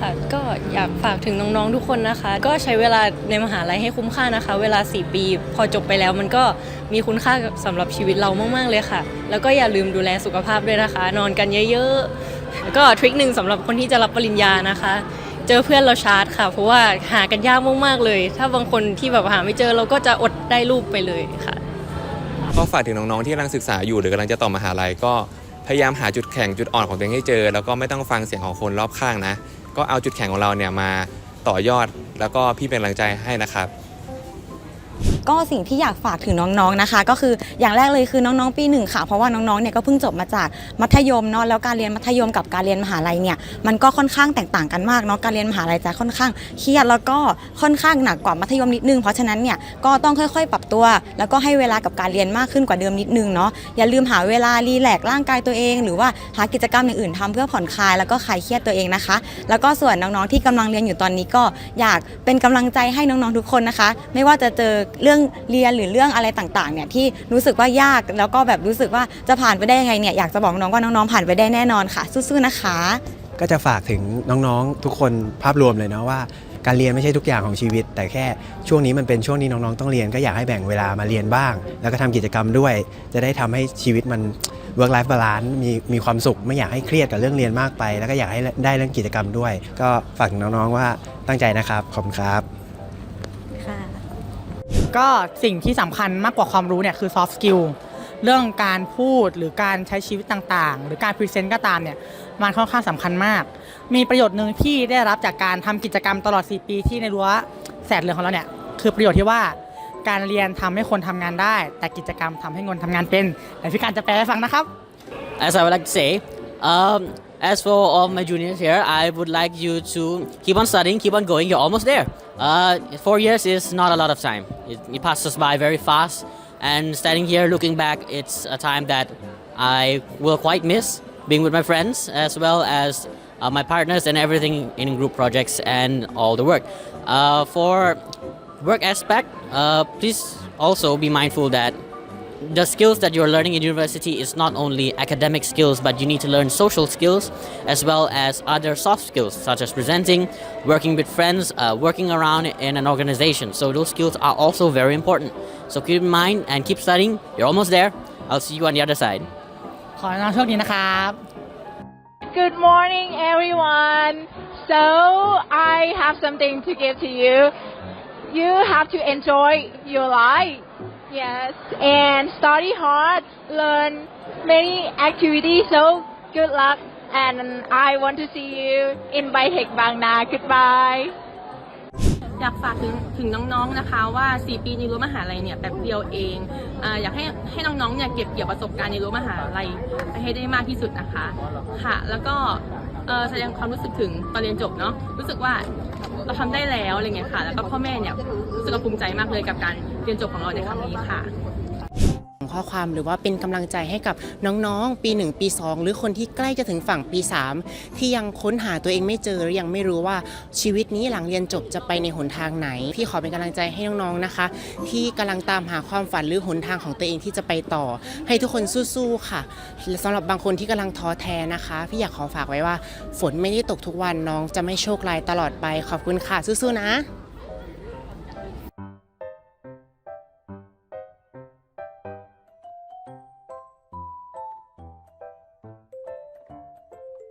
ค่ะ ก็อยากฝากถึงน้องๆทุกคนนะคะ ก็ใช้เวลาในมหาลัยให้คุ้มค่านะคะ เวลา 4 ปี พอจบไปแล้วมันก็มีคุณค่าสำหรับชีวิตเรามากๆเลยค่ะ แล้วก็อย่าลืมดูแลสุขภาพด้วยนะคะ นอนกันเยอะๆแล้วก็ทริคหนึ่งสำหรับคนที่จะรับปริญญานะคะ เจอเพื่อนเราชาร์จค่ะ เพราะว่าหากันยากมากๆเลย ถ้าบางคนที่แบบหาไม่เจอเราก็จะอดได้รูปไปเลยค่ะก็ฝากถึงน้องๆที่กำลังศึกษาอยู่หรือกำลังจะต่อมหาลัยก็พยายามหาจุดแข็งจุดอ่อนของตัวเองให้เจอ แล้วก็ไม่ต้องฟังเสียงของคนรอบข้างนะ ก็เอาจุดแข็งของเราเนี่ยมาต่อยอดแล้วก็พี่เป็นกำลังใจให้นะครับ ก็สิ่งที่อยากฝากถึงน้องๆนะคะ ก็คืออย่างแรกเลยคือน้องๆปีหนึ่งค่ะเพราะว่าน้องๆเนี่ยก็เพิ่งจบมาจากมัธยมเนาะแล้วการเรียนมัธยมกับการเรียนมหาลัยเนี่ยมันก็ค่อนข้างแตกต่างกันมากเนาะการเรียนมหาลัยจะค่อนข้างเครียดแล้วก็ค่อนข้างหนักกว่ามัธยมนิดนึงเพราะฉะนั้นเนี่ยก็ต้องค่อยๆ ปรับตัว แล้วก็ให้เวลากับการเรียนมากขึ้นกว่าเดิมนิดนึงเนาะอย่าลืมหาเวลารีแลกร่างกายตัวเอง หรือว่าหากิจกรรมอย่างอื่นทำเพื่อผ่อนคลายแล้วก็คลายเครียดตัวเองนะคะ แล้วก็ส่วนน้องๆที่กำลังเรียนอยู่ตอนนี้ก็อยากเป็นกำลังใจให้น้องๆทุกคนนะคะ ไม่ว่าจะเจอเรื่องเรียนหรือเรื่องอะไรต่างๆเนี่ยที่รู้สึกว่ายากแล้วก็แบบรู้สึกว่าจะผ่านไปได้ยังไงเนี่ยอยากจะบอกน้องว่าน้องๆผ่านไปได้แน่นอนค่ะ สู้ๆนะคะ ก็จะฝากถึงน้องๆทุกคนภาพรวมเลยนะว่าการเรียนไม่ใช่ทุกอย่างของชีวิต แต่แค่ช่วงนี้มันเป็นช่วงนี้น้องๆต้องเรียนก็อยากให้แบ่งเวลามาเรียนบ้าง แล้วก็ทำกิจกรรมด้วย จะได้ทำให้ชีวิตมัน work life balance มีมีความสุขไม่อยากให้เครียดกับเรื่องเรียนมากไป แล้วก็อยากให้ได้เรื่องกิจกรรมด้วย ก็ฝากถึงน้องๆว่าตั้งใจนะครับขอบคุณครับ ก็สิ่งที่สำคัญมากกว่าความรู้เนี่ยคือ soft skill เรื่องการพูดหรือการใช้ชีวิตต่างๆ หรือการพรีเซนต์ก็ตามเนี่ยมันค่อนข้างสำคัญมาก มีประโยชน์หนึ่งที่ได้รับจากการทำกิจกรรมตลอด 4 ปีที่ในรั้วแสดเหลืองของเราเนี่ยคือประโยชน์ที่ว่าการเรียนทำให้คนทำงานได้ แต่กิจกรรมทำให้คนทำงานเป็นแต่พี่การจะแปลให้ฟังนะครับ as I would like to say, um, as for all my juniors here, I would like you to keep on studying, keep on going. You're almost there. Uh, four years is not a lot of time. It, it passes by very fast. And standing here looking back, it's a time that I will quite miss being with my friends as well as uh, my partners and everything in group projects and all the work. Uh, for work aspect, uh, please also be mindful that the skills that you're learning in university is not only academic skills, but you need to learn social skills as well as other soft skills such as presenting, working with friends, uh, working around in an organization. So those skills are also very important. So keep in mind and keep studying. You're almost there. I'll see you on the other side. ขอให้น้องโชคดีนะครับ Good morning, everyone. So I have something to give to you. You have to enjoy your life. Yes, and study hard, learn many activities. So good luck, and I want to see you in Bytech Bang Na. Goodbye. อยากฝากถึงถึงน้องๆนะคะว่า 4 ปีในรั้วมหาลัยเนี่ยแบบเดียวเองออยากให้ให้น้องๆเนี่ยเก็บเกี่ยวประสบการณ์ในรั้วมหาลัยไปให้ได้มากที่สุดนะคะค่ะ แล้วก็แสดงความรู้สึกถึงตอนเรียนจบเนาะรู้สึกว่าเราทำได้แล้วอะไรเงี้ยค่ะ แล้วก็พ่อแม่เนี่ยรู้สึกภูมิใจมากเลยกับการเรียนจบของเราในครั้งนี้ค่ะ ข้อความหรือว่าเป็นกำลังใจให้กับน้องๆ ปี 1 ปี 2 หรือคนที่ใกล้จะถึงฝั่งปี 3 ที่ยังค้นหาตัวเองไม่เจอหรือยังไม่รู้ว่าชีวิตนี้หลังเรียนจบจะไปในหนทางไหน พี่ขอเป็นกำลังใจให้น้องๆนะคะ ที่กำลังตามหาความฝันหรือหนทางของตัวเองที่จะไปต่อ ให้ทุกคนสู้ๆค่ะและสำหรับบางคนที่กำลังท้อแท้นะคะ พี่อยากขอฝากไว้ว่า ฝนไม่ได้ตกทุกวันน้องจะไม่โชคร้ายตลอดไปขอบคุณค่ะสู้ๆนะ